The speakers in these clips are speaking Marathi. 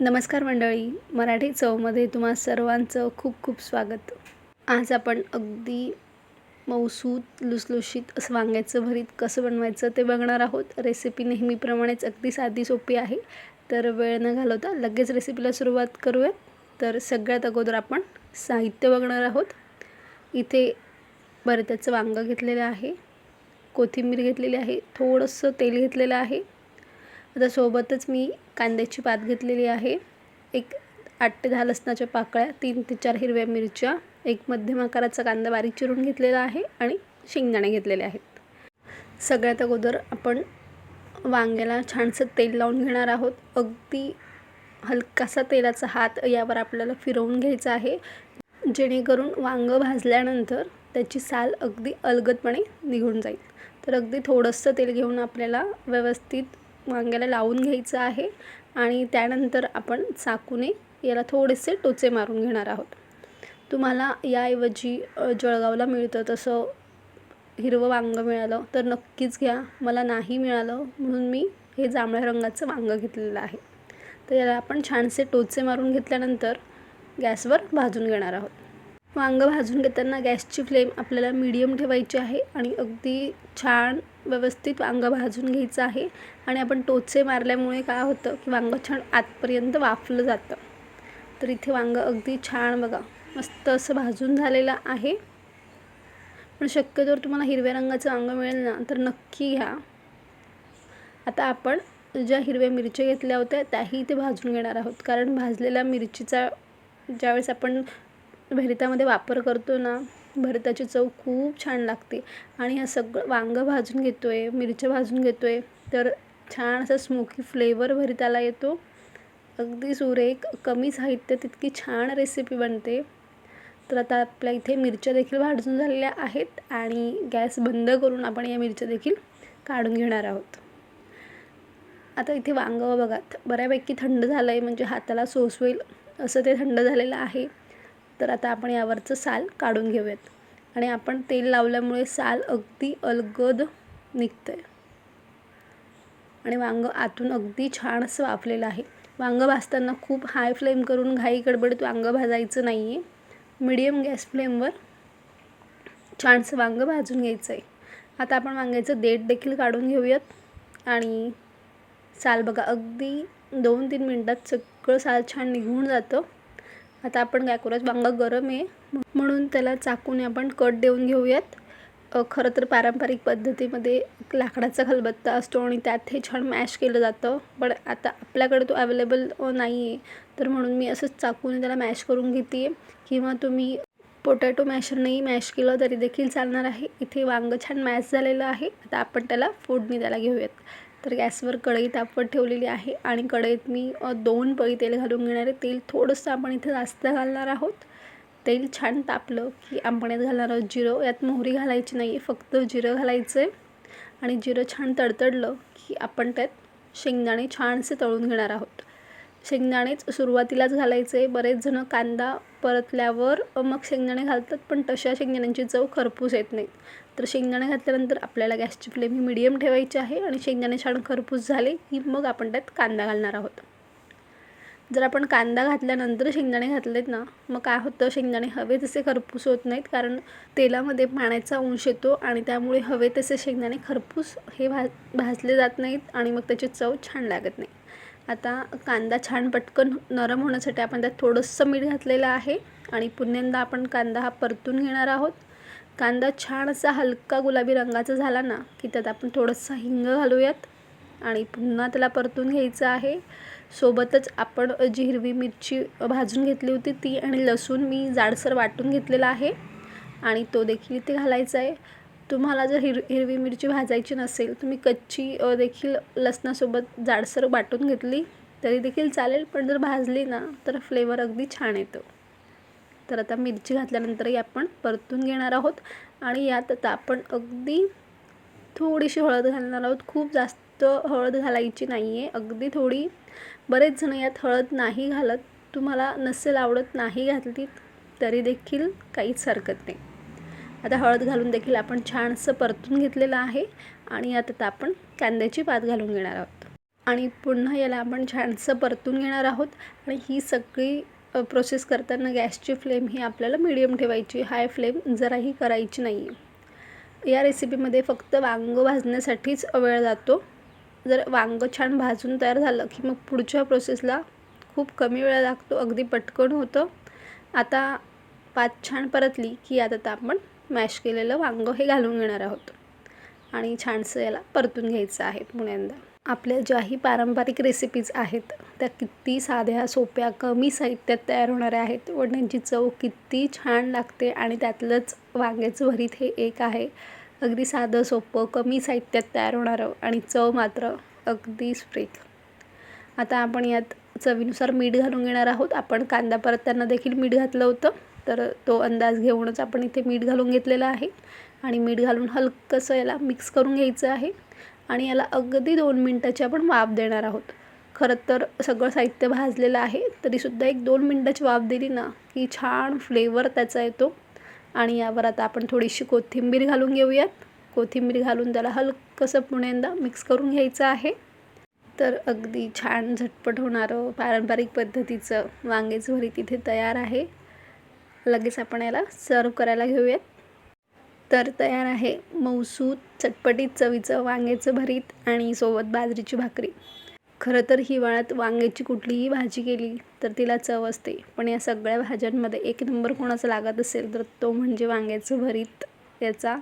नमस्कार मंडळी मराठी चवमध्ये तुम्हा सर्वांचं खूप खूप स्वागत. आज आपण अगदी मऊसूत लुसलुशीत असं वांग्याचं भरीत कसं बनवायचं ते बघणार आहोत. रेसिपी नेहमीप्रमाणेच अगदी साधी सोपी आहे. तर वेळ न घालवता लगेच रेसिपीला सुरुवात करूयात. तर सगळ्यात अगोदर आपण साहित्य बघणार आहोत. इथे भरत्याचं वांगं घेतलेलं आहे. कोथिंबीर घेतलेली आहे. थोडंसं तेल घेतलेलं आहे. आता सोबतच मी कांद्याची पात घेतलेली आहे. एक आठ ते दहा लसणाच्या पाकळ्या तीन ते चार हिरव्या मिरच्या एक मध्यम आकाराचा कांदा बारीक चिरून घेतलेला आहे आणि शेंगदाणे घेतलेले आहेत. सगळ्यात अगोदर आपण वांग्याला छानसं तेल लावून घेणार आहोत. अगदी हलकासा तेलाचा हात यावर आपल्याला फिरवून घ्यायचा आहे. जेणेकरून वांगं भाजल्यानंतर त्याची साल अगदी अलगदपणे निघून जाईल. तर अगदी थोडंसं तेल घेऊन आपल्याला व्यवस्थित वांग्याला लावून घ्यायचं आहे आणि त्यानंतर आपण चाकूने याला थोडेसे टोचे मारून घेणार आहोत. तुम्हाला याऐवजी जळगावला मिळतं तसं हिरवं वांगं मिळालं तर नक्कीच घ्या. मला नाही मिळालं म्हणून मी हे जांभळ्या रंगाचं वांगं घेतलेलं आहे. तर याला आपण छानसे टोचे मारून घेतल्यानंतर गॅसवर भाजून घेणार आहोत. वांगं भाजून घेताना गॅसची फ्लेम आपल्याला मीडियम ठेवायची आहे आणि अगदी छान व्यवस्थित वांगं भाजून घ्यायचं आहे. आणि आपण टोचे मारल्यामुळे काय होतं की वांगं छान आतपर्यंत वाफलं जातं. तर इथे वांगं अगदी छान बघा मस्त असं भाजून झालेलं आहे. पण शक्यतोवर तुम्हाला हिरव्या रंगाचं वांगं मिळेल ना तर नक्की घ्या. आता आपण ज्या हिरव्या मिरच्या घेतल्या होत्या त्याही इथे भाजून घेणार आहोत. कारण भाजलेल्या मिरचीचा ज्यावेळेस आपण भरितामध्ये वापर करतो ना भरिताची चव खूप छान लागते. आणि हा सगळं वांगं भाजून घेतो आहे मिरच्या भाजून घेतो आहे तर छान असा स्मोकी फ्लेवर भरिताला येतो. अगदी सुरेख कमी साहित्य तितकी छान रेसिपी बनते. तर आता आपल्या इथे मिरच्या देखील भाजून झालेल्या आहेत आणि गॅस बंद करून आपण या मिरच्या देखील काढून घेणार आहोत. आता इथे वांगं बघा बऱ्यापैकी थंड झालं आहे म्हणजे हाताला सोसवेल असं ते थंड झालेलं आहे. तर आता आपण यावरचं साल काढून घेऊयात. आणि आपण तेल लावल्यामुळे साल अगदी अलगद निघतं आहे आणि वांगं आतून अगदी छान असं वाफलेलं आहे. वांगं भाजताना खूप हाय फ्लेम करून घाई गडबडीत वांगं भाजायचं नाही आहे मिडियम गॅस फ्लेमवर छानसं वांगं भाजून घ्यायचं आहे आता आपण वांग्याचं देठ देखील काढून घेऊयात. आणि साल बघा अगदी दोन तीन मिनटात सगळं साल छान निघून जातं. आता आपण काय करूयात वांगं गरम आहे. म्हणून त्याला चाकूने आपण कट देऊन घेऊयात. खरं तर पारंपरिक पद्धतीमध्ये लाकडाचा खलबत्ता असतो आणि त्यात हे छान मॅश केलं जातं. पण आता आपल्याकडे तो अवेलेबल नाही आहे तर म्हणून मी असंच चाकूने त्याला मॅश करून घेते. किंवा तुम्ही पोटॅटो मॅशरनेही मॅश केलं तरी देखील चालणार आहे. इथे वांगं छान मॅश झालेलं आहे. आता आपण त्याला फोडणी त्याला घेऊयात. तर गॅसवर कढई तापवत ठेवलेली आहे आणि कढईत मी दोन पळी तेल घालून घेणार आहे. तेल थोडंसं आपण इथे जास्त घालणार आहोत. तेल छान तापलं की आपण यात घालणार आहोत जिरं. यात मोहरी घालायची नाही आहे फक्त जिरं घालायचं आहे आणि जिरं छान तडतडलं की आपण त्यात शेंगदाणे छानसे तळून घेणार आहोत. शेंगदाणेच सुरुवातीलाच घालायचे. बरेच जणं कांदा परतल्यावर मग शेंगदाणे घालतात पण तशा शेंगदाण्यांची चव खरपूस येत नाही. तर शेंगदाणे घातल्यानंतर आपल्याला गॅसची फ्लेम ही मिडियम ठेवायची आहे आणि शेंगदाणे छान खरपूस झाले की मग आपण त्यात कांदा घालणार आहोत. जर आपण कांदा घातल्यानंतर शेंगदाणे घातलेत ना मग काय होतं? शेंगदाणे हवे तसे खरपूस होत नाहीत कारण तेलामध्ये पाण्याचा अंश येतो आणि त्यामुळे हवे तसे शेंगदाणे खरपूस हे भा भाजले जात नाहीत आणि मग त्याची चव छान लागत नाही. आता कांदा छान पटकन नरम होण्यासाठी आपण त्यात थोडंसं मीठ घातलेलं आहे आणि पुन्यांदा आपण कांदा हा परतून घेणार आहोत. कांदा छान असा हलका गुलाबी रंगाचा झाला ना की त्यात आपण थोडंसं हिंग घालूयात आणि पुन्हा त्याला परतून घ्यायचं आहे. सोबतच आपण जी हिरवी मिरची भाजून घेतली होती ती आणि लसूण मी जाडसर वाटून घेतलेला आहे आणि तो देखील इथे घालायचा आहे. तुम्हाला जर हिर हिरवी मिरची भाजायची नसेल तुम्ही कच्ची देखील लसणासोबत जाडसर वाटून घेतली तरी देखील चालेल पण जर भाजली ना तर फ्लेवर अगदी छान येतो. तर आता मिरची घातल्यानंतरही आपण परतून घेणार आहोत आणि यात आता आपण अगदी थोडीशी हळद घालणार आहोत. खूप जास्त हळद घालायची नाही आहे अगदी थोडी. बरेच जण यात हळद नाही घालत. तुम्हाला नसेल आवडत नाही घातली तरी देखील काहीच हरकत नाही. आता हळद घालून देखील आपण छानसं परतून घेतलेलं आहे आणि आता आता आपण कांद्याची पात घालून घेणार आहोत. आणि पुन्हा याला आपण छानसं परतून घेणार आहोत आणि ही सगळी प्रोसेस करताना गॅसची फ्लेम ही आपल्याला मिडियम ठेवायची हाय फ्लेम जराही करायची नाही आहे या रेसिपीमध्ये फक्त वांगं भाजण्यासाठीच वेळ जातो. जर वांगं छान भाजून तयार झालं की मग पुढच्या प्रोसेसला खूप कमी वेळ लागतो अगदी पटकन होतं. आता पात छान परतली की आता आपण मॅश केलेलं वांगं हे घालून घेणार आहोत. आणि छानसं याला परतून घ्यायचं आहे पुण्यांदा आपल्या ज्याही पारंपरिक रेसिपीज आहेत त्या किती साध्या सोप्या कमी साहित्यात तयार होणाऱ्या आहेत. वडण्यांची चव किती छान लागते आणि त्यातलंच वांग्याचं भरीत हे एक आहे. अगदी साधं सोपं कमी साहित्यात तयार होणारं आणि चव मात्र अगदी स्प्रेक आता आपण यात चवीनुसार मीठ घालून घेणार आहोत. आपण कांदा परतताना देखील मीठ घातलं होतं. तर तो अंदाज घेऊनच आपण इथे मीठ घालून घेतलेलं आहे. आणि मीठ घालून हलकंसं याला मिक्स करून घ्यायचं आहे. आणि याला अगदी दोन मिनटाची आपण वाफ देणार आहोत. खरं तर सगळं साहित्य भाजलेलं आहे तरीसुद्धा एक दोन मिनटाची वाफ दिली ना की छान फ्लेवर त्याचा येतो. आणि यावर आता आपण थोडीशी कोथिंबीर घालून घेऊयात. कोथिंबीर घालून त्याला हलकंसं पुण्यांदा मिक्स करून घ्यायचं आहे. तर अगदी छान झटपट होणारं पारंपरिक पद्धतीचं वांग्याचं भरीत इथे तयार आहे. लगेच आपण याला सर्व करायला घेऊयात. तर तयार आहे मौसूद चटपटीत चवीचं वांग्याचं भरीत आणि सोबत बाजरीची भाकरी. खरं तर हिवाळ्यात वांग्याची कुठलीही भाजी केली तर तिला चव असते पण या सगळ्या भाज्यांमध्ये एक नंबर कोणाचा लागत असेल तर तो म्हणजे वांग्याचं भरीत. याचा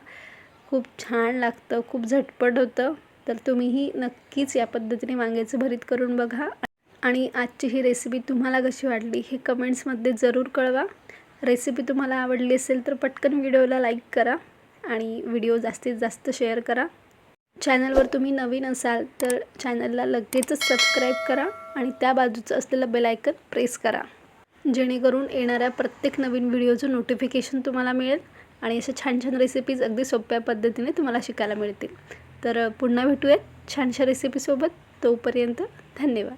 खूप छान लागतं खूप झटपट होतं. तर तुम्हीही नक्कीच या पद्धतीने वांग्याचं भरीत करून बघा. आणि आजची ही रेसिपी तुम्हाला कशी वाटली हे कमेंट्समध्ये जरूर कळवा. रेसिपी तुम्हाला आवडली असेल तर पटकन व्हिडिओला लाईक करा आणि व्हिडिओ जास्तीत जास्त शेअर करा. चॅनलवर तुम्ही नवीन असाल तर चॅनलला लगेचच सबस्क्राईब करा आणि त्या बाजूचं असलेलं बेलायकन प्रेस करा. जेणेकरून येणाऱ्या प्रत्येक नवीन व्हिडिओचं नोटिफिकेशन तुम्हाला मिळेल आणि अशा छान छान रेसिपीज अगदी सोप्या पद्धतीने तुम्हाला शिकायला मिळतील. तर पुन्हा भेटूयात छानशा रेसिपीसोबत तोपर्यंत धन्यवाद.